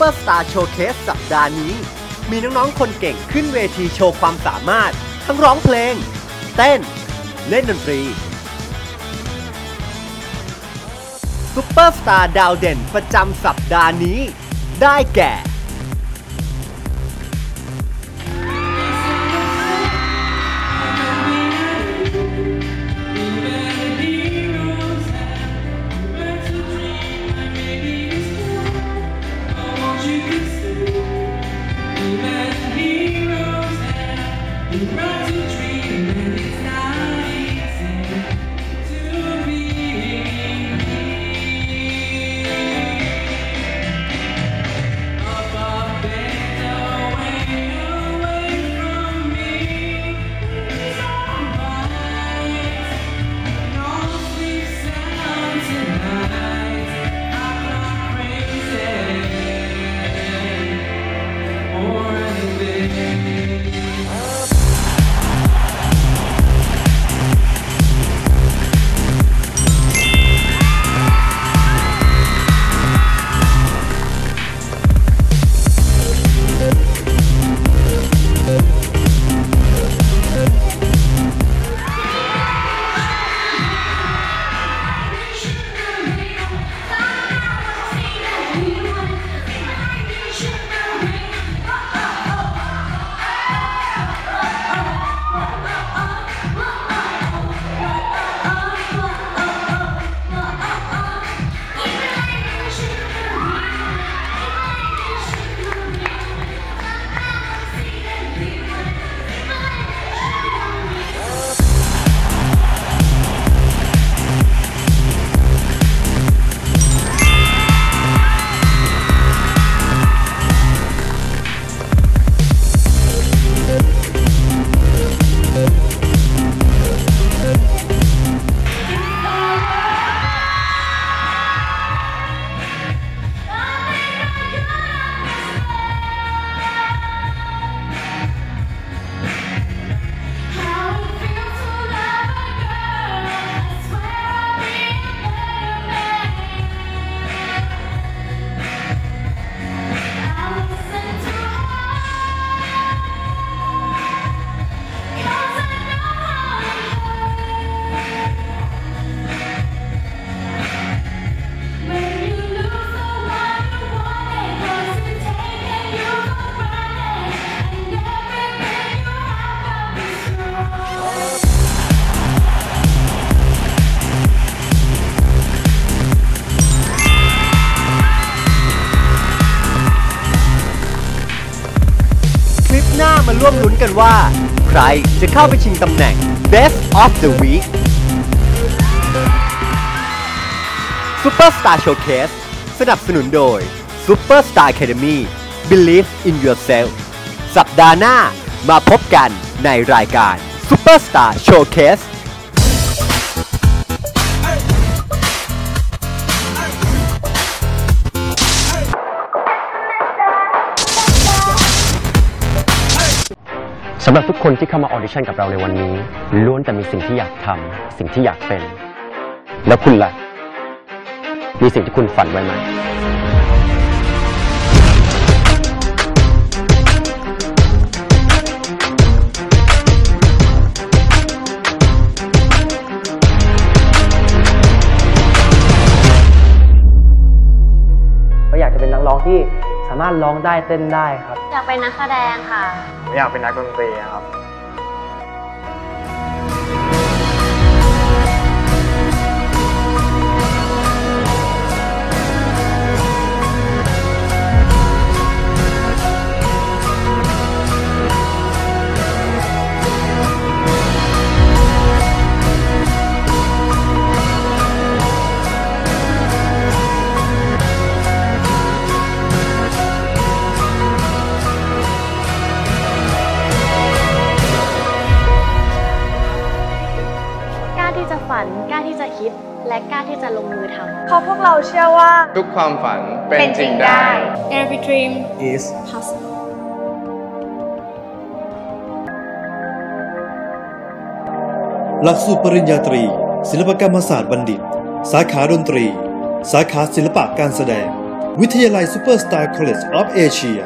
ปอร์สตาร์โชว์เคสสัปดาห์นี้ มีน้องๆ คนเก่งขึ้นเวทีโชว์ความสามารถ ทั้งร้องเพลง เต้น เล่นดนตรีซุปเปอร์สตาร์ดาวเด่นประจำสัปดาห์นี้ ได้แก่ มาร่วมลุ้นกันว่า ใครจะเข้าไปชิงตำแหน่ง Best of the Week Superstar Showcase สนับสนุนโดย Superstar Academy Believe in Yourself สัปดาห์หน้ามาพบกันในรายการ Superstar Showcase ำหรับทุกคนที่เข้ามาออดิชั่นกับเราในวันนี้ ล้วนแต่มีสิ่งที่อยากทำสิ่งที่อยากเป็น แล้วคุณล่ะ มีสิ่งที่คุณฝันไว้ไหมก็อยากจะเป็นนักร้องที่สามารถร้องได้เต้นได้ครับ อยากเป็นนักแสดงค่ะ อยากเป็นนักดนตรีครับ ฝันกล้าที่จะคิด และกล้าที่จะลงมือทำเพราะพวกเราเชื่อว่า ทุกความฝันเป็นจริงได้ Every dream is possible หลักสูตรปริญญาตรี ศิลปกรรมศาสตร์บัณฑิต สาขาดนตรี สาขาศิลปะการแสดง วิทยาลัยซูเปอร์สตาร์คอลเลจออฟเอเชีย